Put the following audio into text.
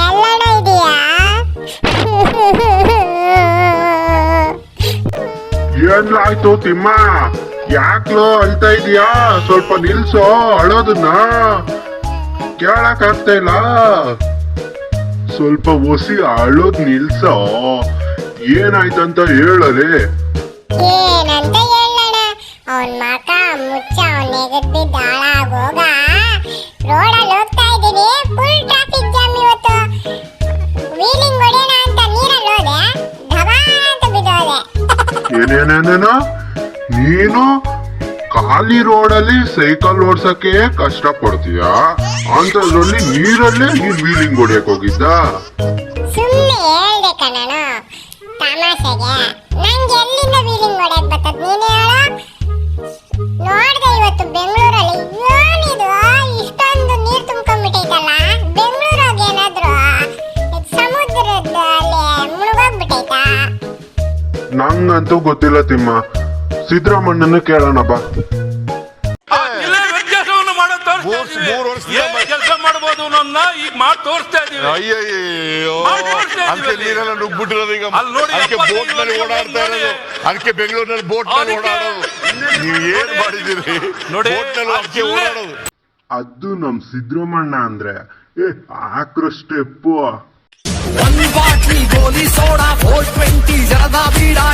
ಎಲ್ಲಣ್ಣ ಇದೆಯಾ? ಏನ್ಲಾಯ್ತು ತಿಮ್ಮ? ಯಾಕ್ಲೋ ಅಳ್ತಾ ಇದೀಯಾ? ಸ್ವಲ್ಪ ನಿಲ್ಸೋ ಅಳೋದನ್ನ. ಕೇಳಕ್ ಆಗ್ತಾ ಇಲ್ಲ. ಸ್ವಲ್ಪ ಒಸಿ ಅಳೋದ್ ನಿಲ್ಸೋ. ಏನಾಯ್ತಂತ ಹೇಳಲೆ. ಏನಂತ ಹೇಳಣ್ಣ ಅವನ್ ಮಕ ಮುಚ್ಚ ಅವನ್ ನೆಗದ್ ಬಿದ್ದ ಹಾಳಾಗೋಗ ಏನೇನೇನೇನೋ? ನೀನು ಖಾಲಿ ರೋಡಲ್ಲಿ ಸೈಕಲ್ ಓಡ್ಸಕ್ಕೆ ಕಷ್ಟ ಪಡ್ತೀಯಾ ಅಂತದ್ರಲ್ಲಿ ನೀರಲ್ಲೇ ನೀನ್ ವೀಲಿಂಗ್ ಹೊಡಿಯಕ್ ಹೋಗಿದ್ದ? ಸುಮ್ಮನೆ ಹೇಳ್ದೆ ಕಣನು ತಮಾಷೆಗೆ. ನಂಗೆ ಎಲ್ಲಿಂದ ವೀಲಿಂಗ್ ಹೊಡೆಯಕ್ ಬರ್ತದ ನೀನೇ ಹೇಳು? ನಂಗಂತೂ ಗೊತ್ತಿಲ್ಲ ತಿಮ್ಮ. ಸಿದ್ದರಾಮಣ್ಣನ ಕೇಳೋಣ ಬಾ. ಕೆಲಸ ಮಾಡಬಹುದು ಅನ್ನೋದನ್ನ ಈಗ ಮಾಡಿ ತೋರಿಸ್ತಾ ಇದೀವಿ ಅಯ್ಯಯ್ಯೋ. ಅದಕ್ಕೆ ನೀರೆಲ್ಲ ನುಗ್ಬಿಟ್ಟಿರೋದು ಈಗ. ಅಲ್ಲಿ ನೋಡಿ, ಅದಕ್ಕೆ ಎಪ್ಪತ್ತೈದು ಬೋಟ್ನಲ್ಲಿ ವರ್ಷ ಓಡಾಡ್ತಾ. ಇರೋದು. ಅದಕ್ಕೆ ಬೆಂಗಳೂರಿನಲ್ಲಿ ಬೋಟ್ನಲ್ಲಿ ಅದಕ್ಕೆ ಓಡಾಡೋದು. ನೀವು ಏನ್ ಮಾಡಿದಿರಿ ನೋಡಿ, ಬೋಟ್ನಲ್ಲಿ ಆ ಅದಕ್ಕೆ ಜಿಲ್ಲೆ- ಓಡಾಡೋದು. ಅದು ನಮ್ ಸಿದ್ದರಾಮಣ್ಣ ಅಂದ್ರೆ ಏ ಆಕ್ರೋ step one bottle goli soda four twenty zarda beeda